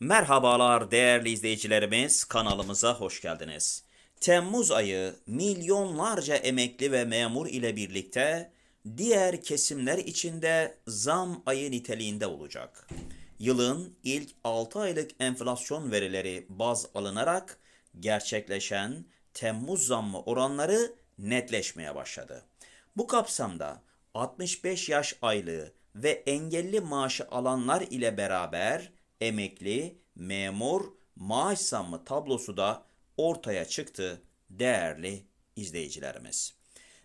Merhabalar değerli izleyicilerimiz, kanalımıza hoş geldiniz. Temmuz ayı milyonlarca emekli ve memur ile birlikte diğer kesimler içinde zam ayı niteliğinde olacak. Yılın ilk 6 aylık enflasyon verileri baz alınarak gerçekleşen Temmuz zammı oranları netleşmeye başladı. Bu kapsamda 65 yaş aylığı ve engelli maaşı alanlar ile beraber emekli, memur, maaş zammı tablosu da ortaya çıktı değerli izleyicilerimiz.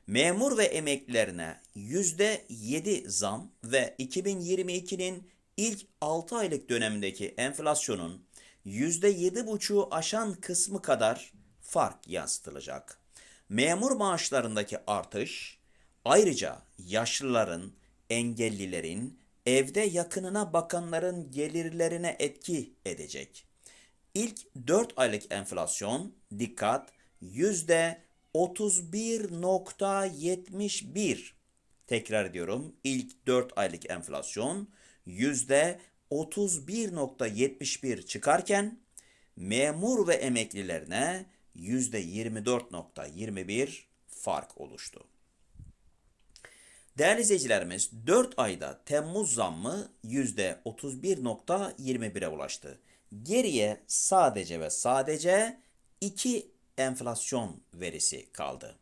Memur ve emeklilerine %7 zam ve 2022'nin ilk 6 aylık dönemindeki enflasyonun %7,5'u aşan kısmı kadar fark yansıtılacak. Memur maaşlarındaki artış ayrıca yaşlıların, engellilerin, evde yakınına bakanların gelirlerine etki edecek. İlk 4 aylık enflasyon dikkat yüzde 31.71. Tekrar ediyorum ilk 4 aylık enflasyon yüzde 31.71 çıkarken memur ve emeklilerine yüzde 24.21 fark oluştu. Değerli izleyicilerimiz 4 ayda Temmuz zammı %31.21'e ulaştı. Geriye sadece ve sadece 2 enflasyon verisi kaldı.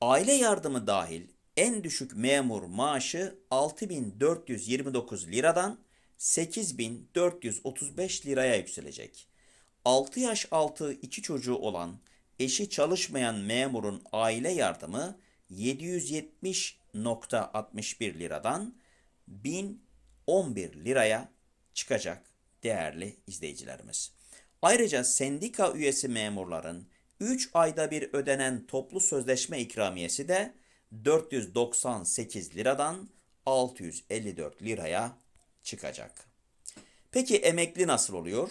Aile yardımı dahil en düşük memur maaşı 6429 liradan 8435 liraya yükselecek. 6 yaş altı iki çocuğu olan eşi çalışmayan memurun aile yardımı 770.61 liradan 1011 liraya çıkacak değerli izleyicilerimiz. Ayrıca sendika üyesi memurların 3 ayda bir ödenen toplu sözleşme ikramiyesi de 498 liradan 654 liraya çıkacak. Peki emekli nasıl oluyor?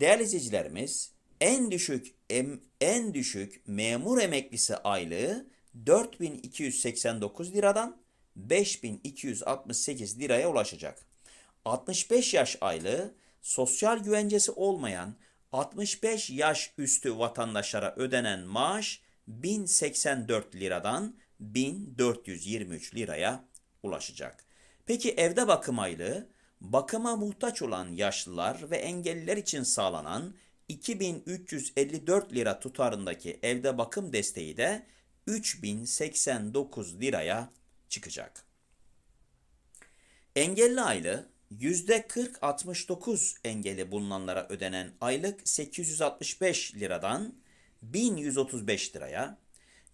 Değerli izleyicilerimiz, en düşük em, en düşük memur emeklisi aylığı 4289 liradan 5268 liraya ulaşacak. 65 yaş aylığı sosyal güvencesi olmayan 65 yaş üstü vatandaşlara ödenen maaş 1084 liradan 1423 liraya ulaşacak. Peki evde bakım aylığı bakıma muhtaç olan yaşlılar ve engelliler için sağlanan 2354 lira tutarındaki evde bakım desteği de 3089 liraya çıkacak. Engelli aylığı %40-69 engeli bulunanlara ödenen aylık 865 liradan 1135 liraya,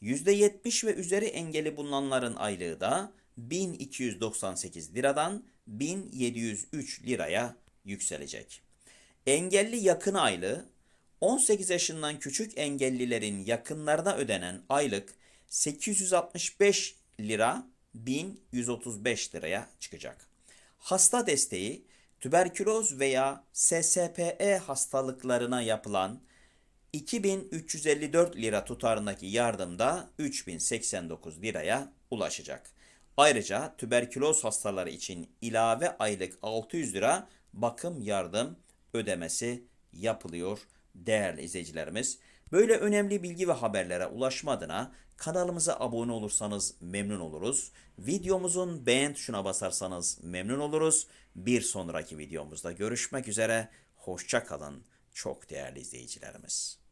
%70 ve üzeri engeli bulunanların aylığı da 1298 liradan 1703 liraya yükselecek. Engelli yakın aylığı 18 yaşından küçük engellilerin yakınlarına ödenen aylık 865 lira 1135 liraya çıkacak. Hasta desteği tüberküloz veya SSPE hastalıklarına yapılan 2354 lira tutarındaki yardımda 3089 liraya ulaşacak. Ayrıca tüberküloz hastaları için ilave aylık 600 lira bakım yardım ödemesi yapılıyor değerli izleyicilerimiz. Böyle önemli bilgi ve haberlere ulaşma adına kanalımıza abone olursanız memnun oluruz. Videomuzun beğen tuşuna basarsanız memnun oluruz. Bir sonraki videomuzda görüşmek üzere. Hoşça kalın çok değerli izleyicilerimiz.